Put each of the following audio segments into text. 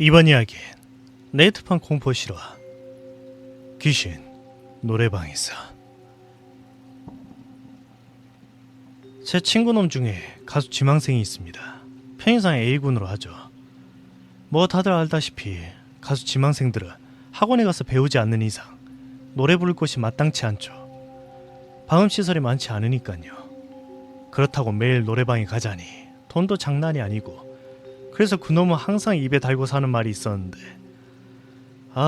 이번 이야기는 네이트판 공포 실화 귀신 노래방에서 제 친구놈 중에 가수 지망생이 있습니다. 편의상 A군으로 하죠. 뭐 다들 알다시피 가수 지망생들은 학원에 가서 배우지 않는 이상 노래 부를 곳이 마땅치 않죠. 방음 시설이 많지 않으니까요. 그렇다고 매일 노래방에 가자니 돈도 장난이 아니고 그래서 그놈은 항상 입에 달고 사는 말이 있었는데 아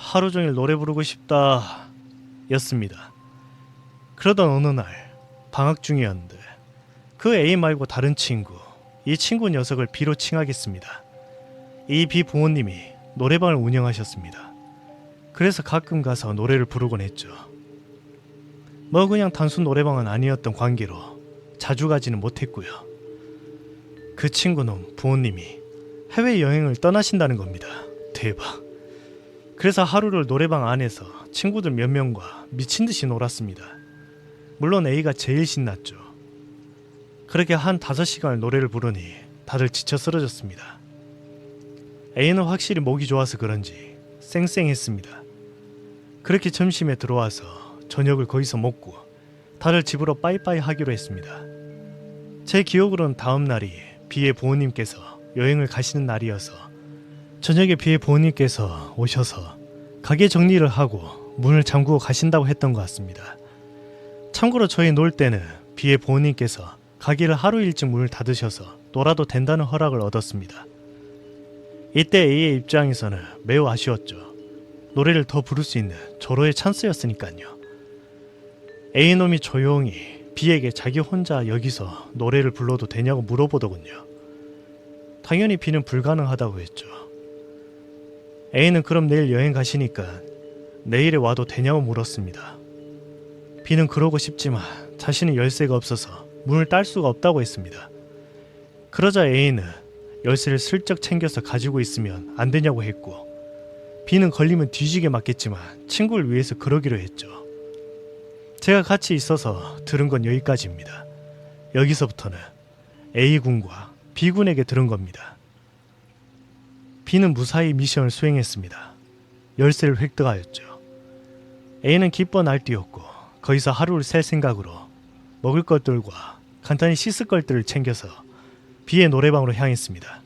하루 종일 노래 부르고 싶다 였습니다. 그러던 어느 날 방학 중이었는데 그 A 말고 다른 친구 이 친구 녀석을 B로 칭하겠습니다. 이 B 부모님이 노래방을 운영하셨습니다. 그래서 가끔 가서 노래를 부르곤 했죠. 뭐 그냥 단순 노래방은 아니었던 관계로 자주 가지는 못했고요. 그 친구는 부모님이 해외 여행을 떠나신다는 겁니다. 대박. 그래서 하루를 노래방 안에서 친구들 몇 명과 미친 듯이 놀았습니다. 물론 A가 제일 신났죠. 그렇게 한 5시간을 노래를 부르니 다들 지쳐 쓰러졌습니다. A는 확실히 목이 좋아서 그런지 쌩쌩했습니다. 그렇게 점심에 들어와서 저녁을 거기서 먹고 다들 집으로 빠이빠이 하기로 했습니다. 제 기억으로는 다음 날이 비의 부모님께서 여행을 가시는 날이어서 저녁에 비의 부모님께서 오셔서 가게 정리를 하고 문을 잠그고 가신다고 했던 것 같습니다. 참고로 저희 놀 때는 비의 부모님께서 가게를 하루 일찍 문을 닫으셔서 놀아도 된다는 허락을 얻었습니다. 이때 A의 입장에서는 매우 아쉬웠죠. 노래를 더 부를 수 있는 절호의 찬스였으니까요. A놈이 조용히 B에게 자기 혼자 여기서 노래를 불러도 되냐고 물어보더군요. 당연히 B는 불가능하다고 했죠. A는 그럼 내일 여행 가시니까 내일에 와도 되냐고 물었습니다. B는 그러고 싶지만 자신은 열쇠가 없어서 문을 딸 수가 없다고 했습니다. 그러자 A는 열쇠를 슬쩍 챙겨서 가지고 있으면 안 되냐고 했고 B는 걸리면 뒤지게 맞겠지만 친구를 위해서 그러기로 했죠. 제가 같이 있어서 들은 건 여기까지입니다. 여기서부터는 A군과 B군에게 들은 겁니다. B는 무사히 미션을 수행했습니다. 열쇠를 획득하였죠. A는 기뻐 날뛰었고 거기서 하루를 셀 생각으로 먹을 것들과 간단히 씻을 것들을 챙겨서 B의 노래방으로 향했습니다.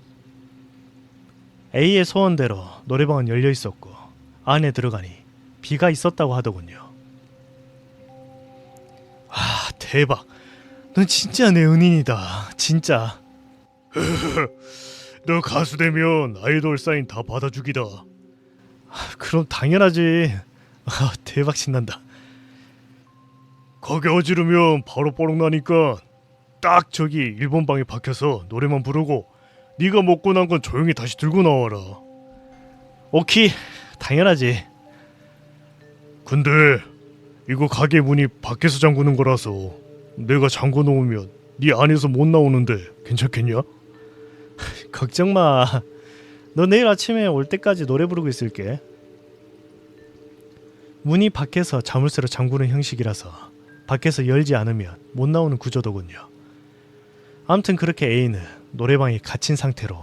A의 소원대로 노래방은 열려 있었고 안에 들어가니 B가 있었다고 하더군요. 아 대박. 넌 진짜 내 은인이다. 진짜. 너 가수 되면 아이돌 사인 다 받아주기다. 아, 그럼 당연하지. 아, 대박 신난다. 거기 어지르면 바로 뽀록 나니까 딱 저기 일본 방에 박혀서 노래만 부르고 네가 먹고 난 건 조용히 다시 들고 나와라. 오케이, 당연하지. 근데 이거 가게 문이 밖에서 잠그는 거라서 내가 잠궈 놓으면 네 안에서 못 나오는데 괜찮겠냐? 걱정 마. 너 내일 아침에 올 때까지 노래 부르고 있을게. 문이 밖에서 자물쇠로 잠그는 형식이라서 밖에서 열지 않으면 못 나오는 구조더군요. 아무튼 그렇게 A는 노래방에 갇힌 상태로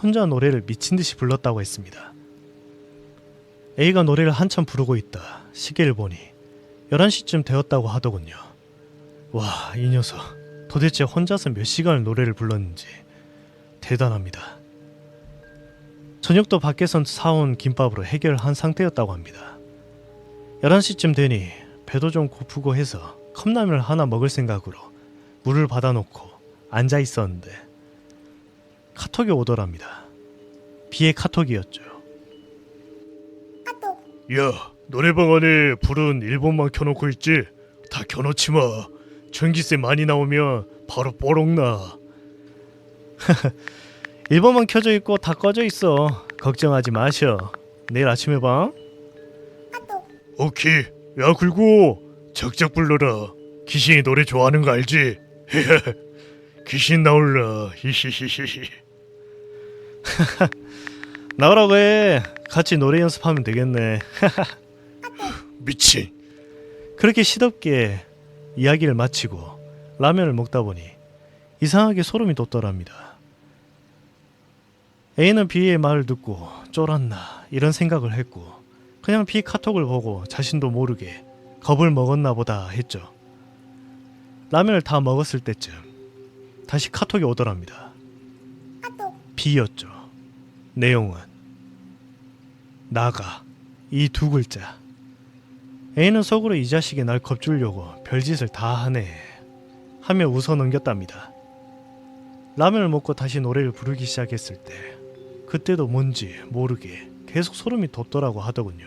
혼자 노래를 미친 듯이 불렀다고 했습니다. A가 노래를 한참 부르고 있다 시계를 보니 11시쯤 되었다고 하더군요. 와, 이 녀석 도대체 혼자서 몇 시간을 노래를 불렀는지 대단합니다. 저녁도 밖에서 사온 김밥으로 해결한 상태였다고 합니다. 11시쯤 되니 배도 좀 고프고 해서 컵라면을 하나 먹을 생각으로 물을 받아놓고 앉아 있었는데 카톡이 오더랍니다. 비의 카톡이었죠. 야, 노래방 안에 불은 일본만 켜놓고 있지? 다 켜놓지 마. 전기세 많이 나오면 바로 뽀록나. 일본만 켜져 있고 다 꺼져 있어. 걱정하지 마셔. 내일 아침에 봐. 오케이. 야, 굴고 적적 불러라. 귀신이 노래 좋아하는 거 알지? 귀신 나올라. 히히히히히. 나오라고 해. 같이 노래 연습하면 되겠네. 미친. 그렇게 시덥게 이야기를 마치고 라면을 먹다 보니 이상하게 소름이 돋더랍니다. A는 B의 말을 듣고 쫄았나 이런 생각을 했고 그냥 B 카톡을 보고 자신도 모르게 겁을 먹었나 보다 했죠. 라면을 다 먹었을 때쯤 다시 카톡이 오더랍니다. B였죠. 내용은 나가 이 두 글자. A는 속으로 이 자식이 날 겁주려고 별짓을 다 하네 하며 웃어 넘겼답니다. 라면을 먹고 다시 노래를 부르기 시작했을 때 그때도 뭔지 모르게 계속 소름이 돋더라고 하더군요.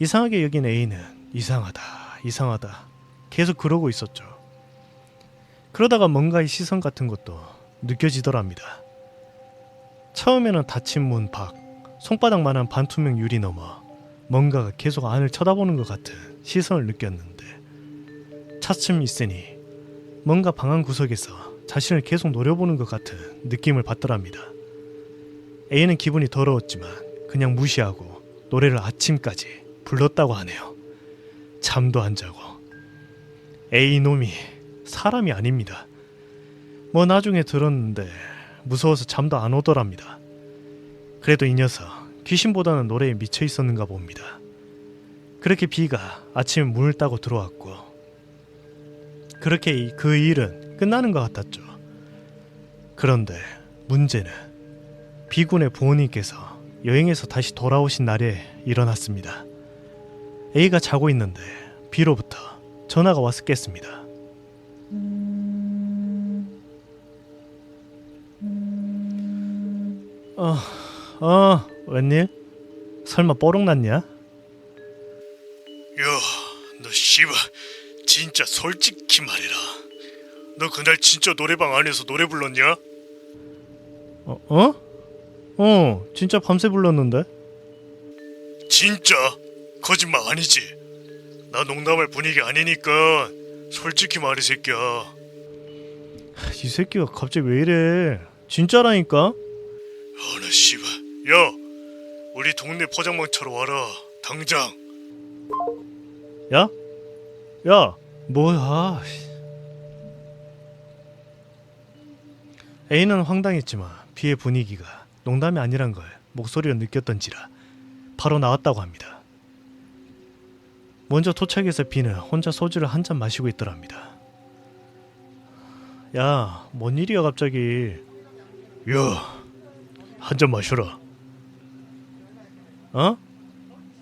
이상하게 여긴 A는 이상하다 이상하다 계속 그러고 있었죠. 그러다가 뭔가의 시선 같은 것도 느껴지더랍니다. 처음에는 닫힌 문 밖, 손바닥만한 반투명 유리 너머 뭔가가 계속 안을 쳐다보는 것 같은 시선을 느꼈는데 차츰 있으니 뭔가 방안 구석에서 자신을 계속 노려보는 것 같은 느낌을 받더랍니다. A는 기분이 더러웠지만 그냥 무시하고 노래를 아침까지 불렀다고 하네요. 잠도 안 자고. A 놈이 사람이 아닙니다. 뭐 나중에 들었는데 무서워서 잠도 안 오더랍니다. 그래도 이 녀석 귀신보다는 노래에 미쳐 있었는가 봅니다. 그렇게 B가 아침에 문을 따고 들어왔고 그렇게 이- 그 일은 끝나는 것 같았죠. 그런데 문제는 B군의 부모님께서 여행에서 다시 돌아오신 날에 일어났습니다. A가 자고 있는데 B로부터 전화가 와서 깼습니다. 어, 어, 웬일? 설마 뽀록 났냐? 야, 너 씨발 진짜 솔직히 말해라. 너 그날 진짜 노래방 안에서 노래 불렀냐? 어, 어? 어, 진짜 밤새 불렀는데? 진짜 거짓말 아니지? 나 농담할 분위기 아니니까 솔직히 말해 새끼야. 이 새끼가 갑자기 왜 이래? 진짜라니까? 아나 씨발. 야, 우리 동네 포장망차로 와라. 당장. 야? 야, 뭐야? 씨. A는 황당했지만 B의 분위기가 농담이 아니란 걸 목소리로 느꼈던지라 바로 나왔다고 합니다. 먼저 도착해서 B는 혼자 소주를 한 잔 마시고 있더랍니다. 야, 뭔 일이야 갑자기? 야, 한 잔 마셔라. 어?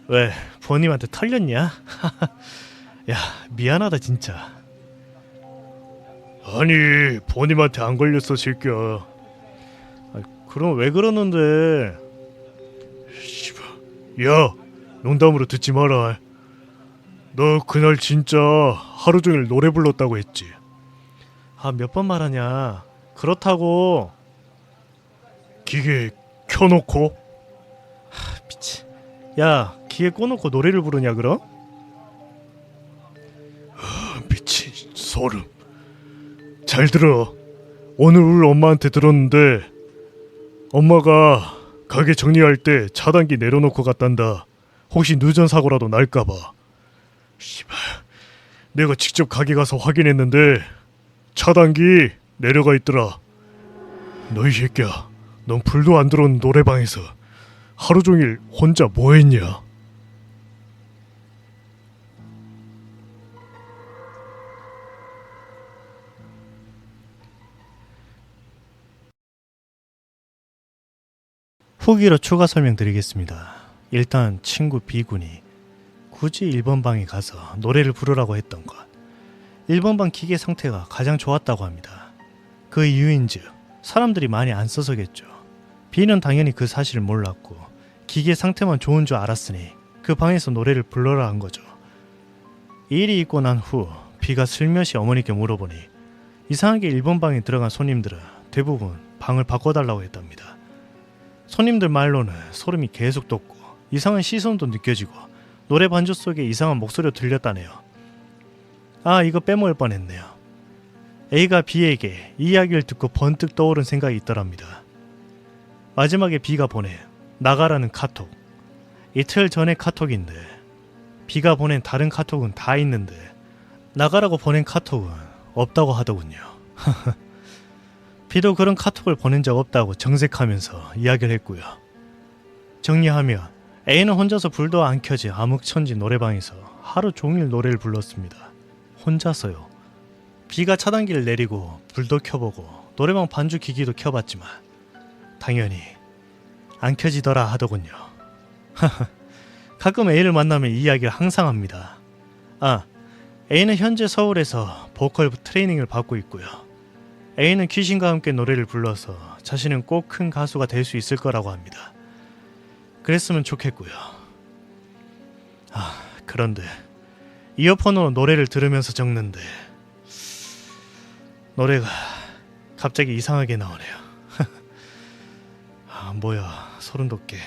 왜 부모님한테 털렸냐? 야, 미안하다 진짜. 아니, 본님한테 안 걸렸어 새끼야. 아, 그럼 왜 그러는데? 씨발. 야, 농담으로 듣지 마라. 너 그날 진짜 하루 종일 노래 불렀다고 했지. 아, 몇 번 말하냐? 그렇다고. 기계 켜놓고 미치. 야, 귀에 꽂놓고 노래를 부르냐 그럼? 미친 소름. 잘 들어. 오늘 우리 엄마한테 들었는데 엄마가 가게 정리할 때 차단기 내려놓고 갔단다. 혹시 누전 사고라도 날까봐. 씨발. 내가 직접 가게 가서 확인했는데 차단기 내려가 있더라. 너희 새끼야. 넌 불도 안 들어온 노래방에서 하루 종일 혼자 뭐 했냐? 후기로 추가 설명드리겠습니다. 일단 친구 B군이 굳이 1번 방에 가서 노래를 부르라고 했던 것. 1번 방 기계 상태가 가장 좋았다고 합니다. 그 이유인즉 사람들이 많이 안 써서겠죠. B는 당연히 그 사실을 몰랐고 기계 상태만 좋은 줄 알았으니 그 방에서 노래를 불러라 한 거죠. 이 일이 있고 난 후 B가 슬며시 어머니께 물어보니 이상하게 1번 방에 들어간 손님들은 대부분 방을 바꿔달라고 했답니다. 손님들 말로는 소름이 계속 돋고 이상한 시선도 느껴지고 노래 반주 속에 이상한 목소리가 들렸다네요. 아 이거 빼먹을 뻔했네요. A가 B에게 이 이야기를 듣고 번뜩 떠오른 생각이 있더랍니다. 마지막에 B가 보낸 나가라는 카톡. 이틀 전의 카톡인데 B가 보낸 다른 카톡은 다 있는데 나가라고 보낸 카톡은 없다고 하더군요. B도 그런 카톡을 보낸 적 없다고 정색하면서 이야기를 했고요. 정리하면 A는 혼자서 불도 안 켜지 암흑천지 노래방에서 하루 종일 노래를 불렀습니다. 혼자서요. B가 차단기를 내리고 불도 켜보고 노래방 반주 기기도 켜봤지만 당연히 안 켜지더라 하더군요. 가끔 A를 만나면 이 이야기를 항상 합니다. 아, A는 현재 서울에서 보컬 트레이닝을 받고 있고요. A는 귀신과 함께 노래를 불러서 자신은 꼭 큰 가수가 될 수 있을 거라고 합니다. 그랬으면 좋겠고요. 아, 그런데 이어폰으로 노래를 들으면서 적는데 노래가 갑자기 이상하게 나오네요. 아, 뭐야, 소름 돋게.